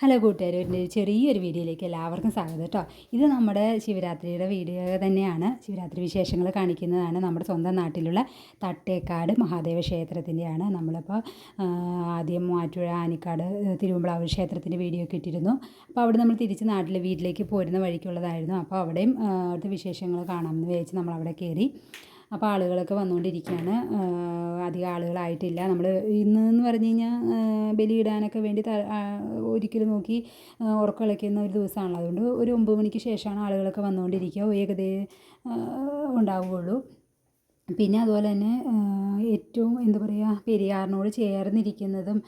Hello കൂട്ടുകാർ ഒരു ചെറിയൊരു വീഡിയോയിലേക്ക് എല്ലാവർക്കും സ്വാഗതം കേട്ടോ. ഇത് നമ്മുടെ ശിവരാത്രിയുടെ വീഡിയോ തന്നെയാണ്. ശിവരാത്രി വിശേഷങ്ങൾ കാണിക്കുന്നതാണ് നമ്മുടെ സ്വന്തം നാട്ടിലുള്ള തട്ടേക്കാട് മഹാദേവ ക്ഷേത്രത്തിന്റെയാണ്. നമ്മളിപ്പോൾ ആദ്യം ആറ്റുഴ ആനിക്കാട് തിരുവമ്പളാവ് ക്ഷേത്രത്തിന്റെ വീഡിയോ ഒക്കെ ഇട്ടിരുന്നു. അപ്പോൾ അവിടെ നമ്മൾ തിരിച്ച് നാട്ടിലെ വീട്ടിലേക്ക് പോരുന്ന വഴിക്കുള്ളതായിരുന്നു. അപ്പോൾ അവിടെയും അവിടുത്തെ വിശേഷങ്ങൾ കാണാമെന്ന് വിചാരിച്ച് നമ്മൾ അവിടെ കയറി. അപ്പോൾ ആളുകളൊക്കെ വന്നുകൊണ്ടിരിക്കുകയാണ് അധികം ആളുകളായിട്ടില്ല. നമ്മൾ ഇന്ന് എന്ന് പറഞ്ഞു കഴിഞ്ഞാൽ ബലിയിടാനൊക്കെ വേണ്ടി ഒരിക്കലും നോക്കി ഉറക്കളയ്ക്കുന്ന ഒരു ദിവസമാണല്ലോ അതുകൊണ്ട് ഒരു ഒമ്പത് മണിക്ക് ശേഷമാണ് ആളുകളൊക്കെ വന്നുകൊണ്ടിരിക്കുക ഏകദേശം ഉണ്ടാവുകയുള്ളൂ. പിന്നെ അതുപോലെ തന്നെ ഏറ്റവും എന്താ പറയുക പെരിയാറിനോട് ചേർന്നിരിക്കുന്നതും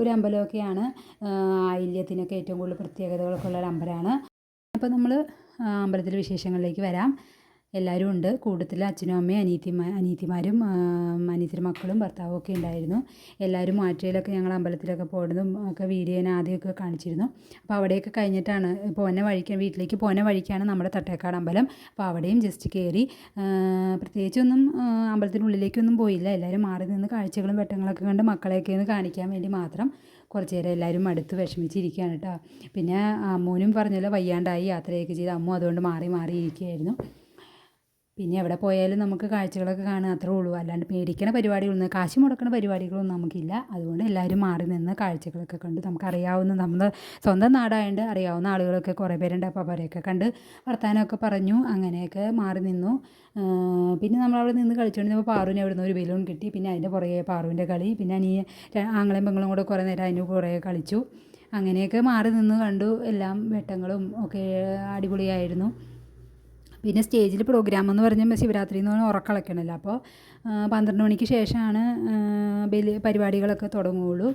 ഒരു അമ്പലമൊക്കെയാണ് ആയില്യത്തിനൊക്കെ ഏറ്റവും കൂടുതൽ പ്രത്യേകതകളൊക്കെ ഉള്ള ഒരു അമ്പലമാണ് അപ്പോൾ നമ്മൾ അമ്പലത്തിലെ വിശേഷങ്ങളിലേക്ക് വരാം. എല്ലാവരും ഉണ്ട്. കൂട്ടത്തിൽ അച്ഛനും അമ്മയും അനീത്തിമാ അനീത്തിമാരും ആ, മക്കളും ഭർത്താവും ഒക്കെ ഉണ്ടായിരുന്നു. എല്ലാവരും ആഴ്ചയിലൊക്കെ ഞങ്ങൾ അമ്പലത്തിലൊക്കെ പോകുന്നതും ഒക്കെ വീഡിയോ ഞാൻ ആദ്യമൊക്കെ കാണിച്ചിരുന്നു. അപ്പോൾ അവിടെയൊക്കെ കഴിഞ്ഞിട്ടാണ് പോന്ന വഴിക്ക് വീട്ടിലേക്ക് പോന്നെ വഴിക്കാണ് നമ്മുടെ തട്ടേക്കാട് അമ്പലം. അപ്പോൾ അവിടെയും ജസ്റ്റ് കയറി പ്രത്യേകിച്ചൊന്നും അമ്പലത്തിനുള്ളിലേക്കൊന്നും പോയില്ല. എല്ലാവരും മാറി നിന്ന് കാഴ്ചകളും വെട്ടങ്ങളൊക്കെ കണ്ട് മക്കളെയൊക്കെ ഒന്ന് കാണിക്കാൻ വേണ്ടി മാത്രം കുറച്ച് നേരം എല്ലാവരും അടുത്ത് വിഷമിച്ചിരിക്കുകയാണ് കേട്ടോ. പിന്നെ അമ്മൂനും പറഞ്ഞല്ലോ വയ്യാണ്ടായി യാത്രയൊക്കെ ചെയ്ത്. അമ്മു അതുകൊണ്ട് മാറി മാറി ഇരിക്കുകയായിരുന്നു. പിന്നെ എവിടെ പോയാലും നമുക്ക് കാഴ്ചകളൊക്കെ കാണുക അത്രേ ഉള്ളൂ. അല്ലാണ്ട് പേടിക്കണ പരിപാടികളൊന്നും കാശ് മുടക്കണ പരിപാടികളൊന്നും നമുക്കില്ല. അതുകൊണ്ട് എല്ലാവരും മാറി നിന്ന് കാഴ്ചകളൊക്കെ കണ്ട് നമുക്കറിയാവുന്ന നമ്മുടെ സ്വന്തം നാടായതുകൊണ്ട് അറിയാവുന്ന ആളുകളൊക്കെ കുറേ പേരുണ്ട്. അപ്പോൾ അവരെയൊക്കെ കണ്ട് വർത്തമാനമൊക്കെ പറഞ്ഞു അങ്ങനെയൊക്കെ മാറി നിന്നു. പിന്നെ നമ്മളവിടെ നിന്ന് കളിച്ചുകൊണ്ടിരുന്നപ്പോൾ പാറുവിന് അവിടെ നിന്ന് ഒരു ബലൂൺ കിട്ടി. പിന്നെ അതിന്റെ പുറകെ പാറുവിന്റെ കളി. പിന്നെ അനിയ ആങ്ങളെയും പെങ്ങളും കൂടെ കുറേ നേരം അതിന് കുറേ കളിച്ചു. അങ്ങനെയൊക്കെ മാറി നിന്ന് കണ്ടു. എല്ലാം വെട്ടങ്ങളും ഒക്കെ അടിപൊളിയായിരുന്നു. പിന്നെ സ്റ്റേജിൽ പ്രോഗ്രാം എന്ന് പറഞ്ഞാൽ ശിവരാത്രി എന്ന് പറഞ്ഞാൽ ഉറക്കളക്കണമല്ലോ അപ്പോൾ പന്ത്രണ്ട് മണിക്ക് ശേഷമാണ് ബലി പരിപാടികളൊക്കെ തുടങ്ങുകയുള്ളൂ.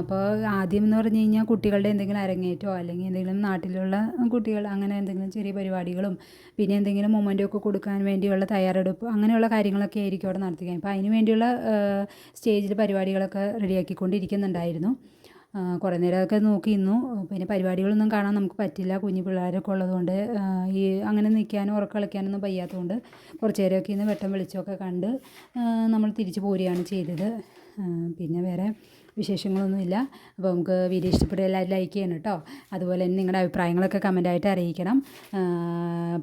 അപ്പോൾ ആദ്യം എന്ന് പറഞ്ഞു കഴിഞ്ഞാൽ കുട്ടികളുടെ എന്തെങ്കിലും അരങ്ങേറ്റോ അല്ലെങ്കിൽ എന്തെങ്കിലും നാട്ടിലുള്ള കുട്ടികൾ അങ്ങനെ എന്തെങ്കിലും ചെറിയ പരിപാടികളും പിന്നെ എന്തെങ്കിലും മൊമെന്റോ ഒക്കെ കൊടുക്കാൻ വേണ്ടിയുള്ള തയ്യാറെടുപ്പ് അങ്ങനെയുള്ള കാര്യങ്ങളൊക്കെ ആയിരിക്കും അവിടെ നടത്തുക അപ്പോൾ അതിന് വേണ്ടിയുള്ള സ്റ്റേജിൽ പരിപാടികളൊക്കെ റെഡിയാക്കിക്കൊണ്ടിരിക്കുന്നുണ്ടായിരുന്നു കുറേ നേരമൊക്കെ നോക്കി ഇന്നു പിന്നെ പരിപാടികളൊന്നും കാണാൻ നമുക്ക് പറ്റില്ല. കുഞ്ഞു പിള്ളേരൊക്കെ ഉള്ളതുകൊണ്ട് ഈ അങ്ങനെ നിൽക്കാനും ഉറക്കം കളിക്കാനൊന്നും വയ്യാത്തതുകൊണ്ട് കുറച്ച് നേരമൊക്കെ ഇന്ന് വെട്ടം വെളിച്ചമൊക്കെ കണ്ട് നമ്മൾ തിരിച്ചു പോരുകയാണ് ചെയ്തത്. പിന്നെ വേറെ വിശേഷങ്ങളൊന്നുമില്ല. അപ്പോൾ നമുക്ക് വീഡിയോ ഇഷ്ടപ്പെട്ട എല്ലാവരും ലൈക്ക് ചെയ്യണം കേട്ടോ. അതുപോലെ തന്നെ നിങ്ങളുടെ അഭിപ്രായങ്ങളൊക്കെ കമന്റായിട്ട് അറിയിക്കണം.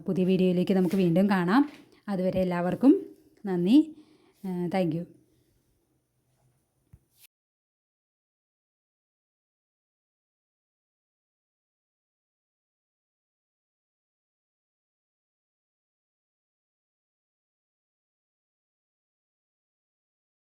പുതിയ വീഡിയോയിലേക്ക് നമുക്ക് വീണ്ടും കാണാം. അതുവരെ എല്ലാവർക്കും നന്ദി. താങ്ക്